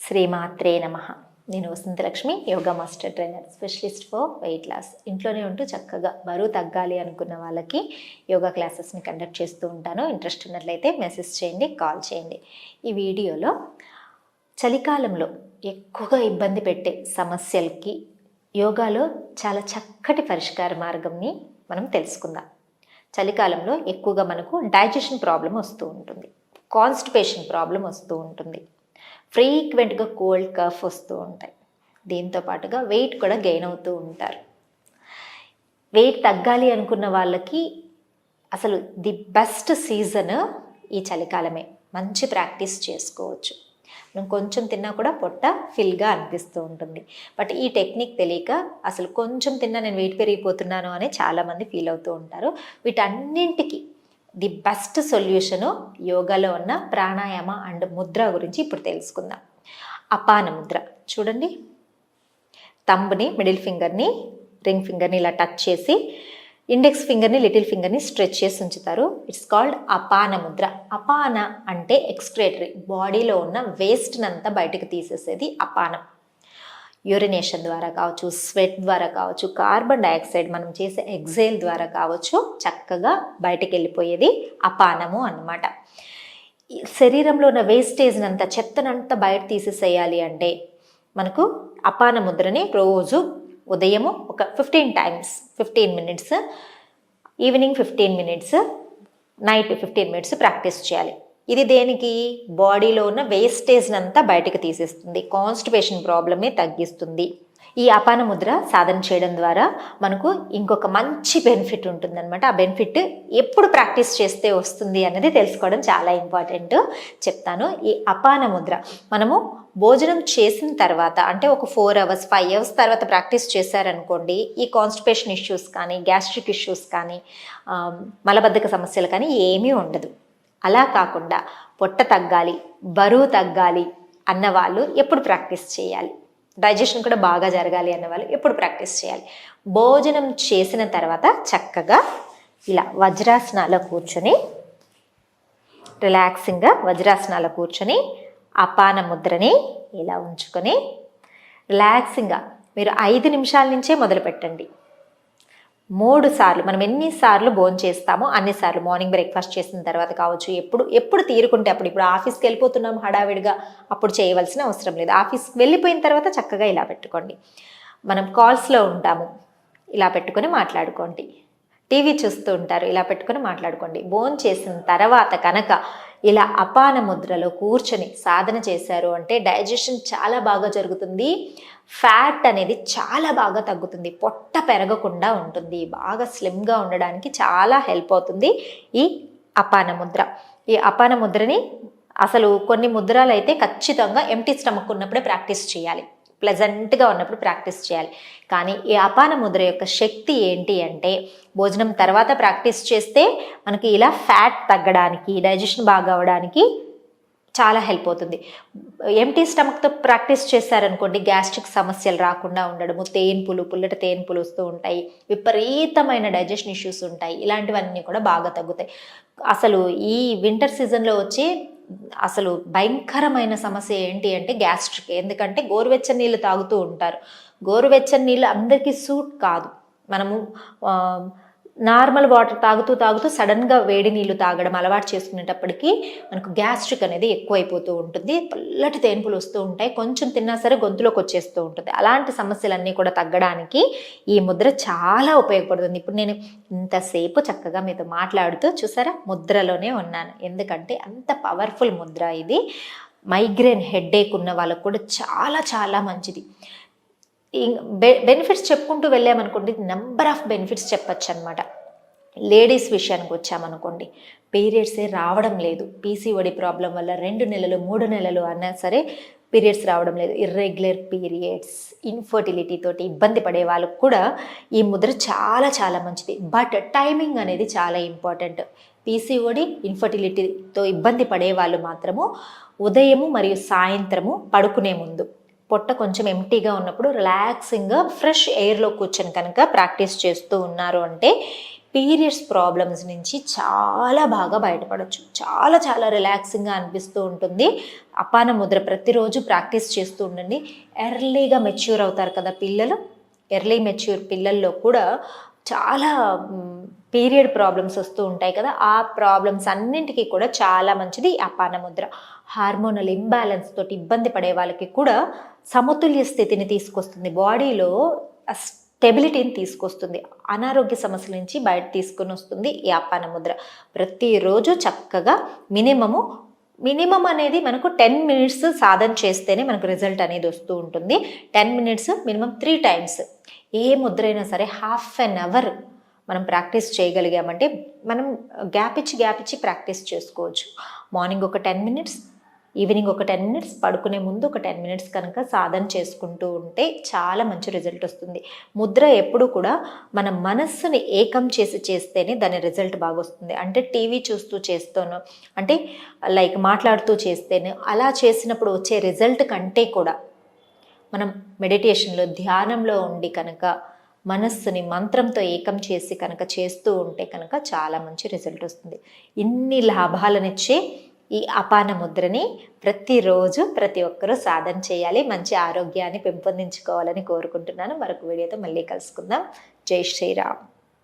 శ్రీమాత్రే నమ. నేను Vasantalakshmi yoga master trainer specialist for weight loss. ఇంట్లోనే ఉంటూ చక్కగా బరువు తగ్గాలి అనుకున్న వాళ్ళకి యోగా క్లాసెస్ని కండక్ట్ చేస్తూ ఉంటాను. ఇంట్రెస్ట్ ఉన్నట్లయితే మెసేజ్ చేయండి కాల్ చేయండి. ఈ వీడియోలో చలికాలంలో ఎక్కువగా ఇబ్బంది పెట్టే సమస్యలకి యోగాలో చాలా చక్కటి పరిష్కార మార్గంని మనం తెలుసుకుందాం. చలికాలంలో ఎక్కువగా మనకు డైజెషన్ ప్రాబ్లం వస్తూ ఉంటుంది. కాన్స్టిపేషన్ ప్రాబ్లం వస్తూ ఉంటుంది. ఫ్రీక్వెంట్గా కోల్డ్ కఫ్ వస్తూ ఉంటాయి. దీంతో పాటుగా వెయిట్ కూడా గెయిన్ అవుతూ ఉంటారు. వెయిట్ తగ్గాలి అనుకున్న వాళ్ళకి అసలు ది బెస్ట్ సీజన్ ఈ చలికాలమే. మంచి ప్రాక్టీస్ చేసుకోవచ్చు. మనం కొంచెం తిన్నా కూడా పొట్ట ఫిల్గా అనిపిస్తూ ఉంటుంది. బట్ ఈ టెక్నిక్ తెలియక అసలు కొంచెం తిన్నా నేను వెయిట్ పెరిగిపోతున్నాను అని చాలామంది ఫీల్ అవుతూ ఉంటారు. వీటన్నింటికి ది బెస్ట్ సొల్యూషను యోగాలో ఉన్న ప్రాణాయామ అండ్ ముద్ర గురించి ఇప్పుడు తెలుసుకుందాం. అపాన ముద్ర. చూడండి. తంబుని మిడిల్ ఫింగర్ని రింగ్ ఫింగర్ని ఇలా టచ్ చేసి ఇండెక్స్ ఫింగర్ని లిటిల్ ఫింగర్ని స్ట్రెచ్ చేసి ఉంచుతారు. ఇట్స్ కాల్డ్ అపాన ముద్ర. అపాన అంటే ఎక్స్క్రేటరీ. బాడీలో ఉన్న వేస్ట్ని అంతా బయటకు తీసేసేది అపానం. యూరినేషన్ ద్వారా కావచ్చు స్వెట్ ద్వారా కావచ్చు కార్బన్ డైఆక్సైడ్ మనం చేసే ఎగ్జైల్ ద్వారా కావచ్చు చక్కగా బయటకు వెళ్ళిపోయేది అపానము అన్నమాట. ఈ శరీరంలో ఉన్న వేస్టేజ్ని అంతా చెత్తనంతా బయట తీసేసేయాలి అంటే మనకు అపాన ముద్రని రోజు ఉదయము ఒక fifteen times fifteen minutes evening fifteen minutes night fifteen minutes practice చేయాలి. ఇది దేనికి? బాడీలో ఉన్న వేస్టేజ్ని అంతా బయటకు తీసేస్తుంది. కాన్స్టిపేషన్ ప్రాబ్లమే తగ్గిస్తుంది. ఈ అపాన ముద్ర సాధన చేయడం ద్వారా మనకు ఇంకొక మంచి బెనిఫిట్ ఉంటుందన్నమాట. ఆ బెనిఫిట్ ఎప్పుడు ప్రాక్టీస్ చేస్తే వస్తుంది అనేది తెలుసుకోవడం చాలా ఇంపార్టెంట్ చెప్తాను. ఈ అపాన ముద్ర మనము భోజనం చేసిన తర్వాత అంటే ఒక ఫోర్ అవర్స్ ఫైవ్ అవర్స్ తర్వాత ప్రాక్టీస్ చేశారనుకోండి ఈ కాన్స్టిపేషన్ ఇష్యూస్ కానీ గ్యాస్ట్రిక్ ఇష్యూస్ కానీ మలబద్ధక సమస్యలు కానీ ఏమీ ఉండదు. అలా కాకుండా పొట్ట తగ్గాలి బరువు తగ్గాలి అన్న వాళ్ళు ఎప్పుడు ప్రాక్టీస్ చేయాలి. డైజెషన్ కూడా బాగా జరగాలి అన్న వాళ్ళు ఎప్పుడు ప్రాక్టీస్ చేయాలి. భోజనం చేసిన తర్వాత చక్కగా ఇలా వజ్రాసనాలో కూర్చొని రిలాక్సింగ్గా వజ్రాసనాలో కూర్చొని అపాన ముద్రని ఇలా ఉంచుకొని రిలాక్సింగ్గా మీరు ఐదు నిమిషాల నుంచే మొదలు పెట్టండి మూడు సార్లు మనం ఎన్నిసార్లు భోజనం చేస్తామో అన్నిసార్లు మార్నింగ్ బ్రేక్ఫాస్ట్ చేసిన తర్వాత కావచ్చు ఎప్పుడు ఎప్పుడు తీరుకుంటే అప్పుడు ఇప్పుడు ఆఫీస్కి వెళ్ళిపోతున్నాం హడావిడిగా అప్పుడు చేయవలసిన అవసరం లేదు. ఆఫీస్కి వెళ్ళిపోయిన తర్వాత చక్కగా ఇలా పెట్టుకోండి. మనం కాల్స్లో ఉంటాము ఇలా పెట్టుకొని మాట్లాడుకోండి. టీవీ చూస్తూ ఉంటారు. ఇలా పెట్టుకొని మాట్లాడుకోండి. భోజనం చేసిన తర్వాత కనుక ఇలా అపాన ముద్రలో కూర్చొని సాధన చేశారు అంటే డైజెషన్ చాలా బాగా జరుగుతుంది. ఫ్యాట్ అనేది చాలా బాగా తగ్గుతుంది. పొట్ట పెరగకుండా ఉంటుంది. బాగా స్లిమ్గా ఉండడానికి చాలా హెల్ప్ అవుతుంది ఈ అపాన ముద్ర. ఈ అపాన ముద్రని అసలు కొన్ని ముద్రలు అయితే ఖచ్చితంగా ఎంటీ స్టమక్ ఉన్నప్పుడే ప్రాక్టీస్ చేయాలి. ప్లెజెంట్గా ఉన్నప్పుడు ప్రాక్టీస్ చేయాలి. కానీ ఈ అపాన ముద్ర యొక్క శక్తి ఏంటి అంటే భోజనం తర్వాత ప్రాక్టీస్ చేస్తే మనకి ఇలా ఫ్యాట్ తగ్గడానికి డైజెషన్ బాగా అవడానికి చాలా హెల్ప్ అవుతుంది. ఎంటీ స్టమక్తో ప్రాక్టీస్ చేశారనుకోండి గ్యాస్ట్రిక్ సమస్యలు రాకుండా ఉండడము తేన్పులు పుల్లట తేన్పులు వస్తూ ఉంటాయి విపరీతమైన డైజెషన్ ఇష్యూస్ ఉంటాయి ఇలాంటివన్నీ కూడా బాగా తగ్గుతాయి. అసలు ఈ వింటర్ సీజన్లో వచ్చే అసలు భయంకరమైన సమస్య ఏంటి అంటే గ్యాస్ట్రిక్. ఎందుకంటే గోరువెచ్చని నీళ్ళు తాగుతూ ఉంటారు. గోరువెచ్చని నీళ్ళు అందరికీ సూట్ కాదు. మనము నార్మల్ వాటర్ తాగుతూ తాగుతూ సడన్గా వేడి నీళ్ళు తాగడం అలవాటు చేసుకునేటప్పటికీ మనకు గ్యాస్ట్రిక్ అనేది ఎక్కువైపోతూ ఉంటుంది. పల్లటి తేన్పులు వస్తూ ఉంటాయి. కొంచెం తిన్నా సరే గొంతులోకి వచ్చేస్తూ ఉంటుంది. అలాంటి సమస్యలన్నీ కూడా తగ్గడానికి ఈ ముద్ర చాలా ఉపయోగపడుతుంది. ఇప్పుడు నేను ఇంతసేపు చక్కగా మీతో మాట్లాడుతూ చూసారా? ముద్రలోనే ఉన్నాను. ఎందుకంటే అంత పవర్ఫుల్ ముద్ర ఇది. మైగ్రేన్ హెడ్ఏక్ ఉన్న వాళ్ళకు కూడా చాలా చాలా మంచిది. బెనిఫిట్స్ చెప్పుకుంటూ వెళ్ళామనుకోండి నెంబర్ ఆఫ్ బెనిఫిట్స్ చెప్పచ్చు అనమాట లేడీస్ విషయానికి వచ్చామనుకోండి పీరియడ్సే రావడం లేదు. పీసీఓడి ప్రాబ్లం వల్ల రెండు నెలలు మూడు నెలలు అన్నా సరే పీరియడ్స్ రావడం లేదు. ఇర్రెగ్యులర్ పీరియడ్స్ ఇన్ఫర్టిలిటీ తోటి ఇబ్బంది పడే వాళ్ళకు కూడా ఈ ముద్ర చాలా చాలా మంచిది. బట్ టైమింగ్ అనేది చాలా ఇంపార్టెంట్. పీసీఓడి ఇన్ఫర్టిలిటీతో ఇబ్బంది పడే వాళ్ళు మాత్రము ఉదయము మరియు సాయంత్రము పడుకునే ముందు. పొట్ట కొంచెం ఎంటీగా ఉన్నప్పుడు రిలాక్సింగ్గా ఫ్రెష్ ఎయిర్లో కూర్చొని కనుక ప్రాక్టీస్ చేస్తూ ఉన్నారు అంటే పీరియడ్స్ ప్రాబ్లమ్స్ నుంచి చాలా బాగా బయటపడవచ్చు చాలా చాలా రిలాక్సింగ్గా అనిపిస్తూ ఉంటుంది. అపాన ముద్ర ప్రతిరోజు ప్రాక్టీస్ చేస్తూ ఉండండి. ఎర్లీగా మెచ్యూర్ అవుతారు కదా పిల్లలు. ఎర్లీ మెచ్యూర్ పిల్లల్లో కూడా చాలా పీరియడ్ ప్రాబ్లమ్స్ వస్తూ ఉంటాయి కదా ఆ ప్రాబ్లమ్స్ అన్నింటికీ కూడా చాలా మంచిది ఈ అపాన ముద్ర. హార్మోనల్ ఇంబ్యాలెన్స్ తోటి ఇబ్బంది పడే వాళ్ళకి కూడా సమతుల్య స్థితిని తీసుకొస్తుంది. బాడీలో స్టెబిలిటీని తీసుకొస్తుంది. అనారోగ్య సమస్యల నుంచి బయట తీసుకొని వస్తుంది ఈ అపాన ముద్ర. ప్రతిరోజు చక్కగా మినిమము మినిమం అనేది మనకు టెన్ మినిట్స్ సాధన చేస్తేనే మనకు రిజల్ట్ అనేది వస్తూ ఉంటుంది. Ten minutes minimum three times ఏ ముద్ర అయినా సరే హాఫ్ అన్ అవర్ మనం ప్రాక్టీస్ చేయగలిగామంటే మనం గ్యాప్ ఇచ్చి గ్యాప్ ఇచ్చి ప్రాక్టీస్ చేసుకోవచ్చు. మార్నింగ్ ఒక టెన్ మినిట్స్ ఈవినింగ్ ఒక టెన్ మినిట్స్ పడుకునే ముందు ఒక టెన్ మినిట్స్ కనుక సాధన చేసుకుంటూ ఉంటే చాలా మంచి రిజల్ట్ వస్తుంది. ముద్ర ఎప్పుడు కూడా మన మనస్సుని ఏకం చేసి చేస్తేనే దాని రిజల్ట్ బాగా వస్తుంది అంటే టీవీ చూస్తూ చేస్తాను అంటే లైక్ మాట్లాడుతూ చేస్తేనే అలా చేసినప్పుడు వచ్చే రిజల్ట్ కంటే కూడా మనం మెడిటేషన్లో ధ్యానంలో ఉండి కనుక మనస్సుని మంత్రంతో ఏకం చేసి కనుక చేస్తూ ఉంటే కనుక చాలా మంచి రిజల్ట్ వస్తుంది. ఇన్ని లాభాలనిచ్చే ఈ అపాన ముద్రని ప్రతిరోజు ప్రతి ఒక్కరూ సాధన చేయాలి మంచి ఆరోగ్యాన్ని పెంపొందించుకోవాలని కోరుకుంటున్నాను. మరొక వీడియోతో మళ్ళీ కలుసుకుందాం. జై శ్రీరామ్.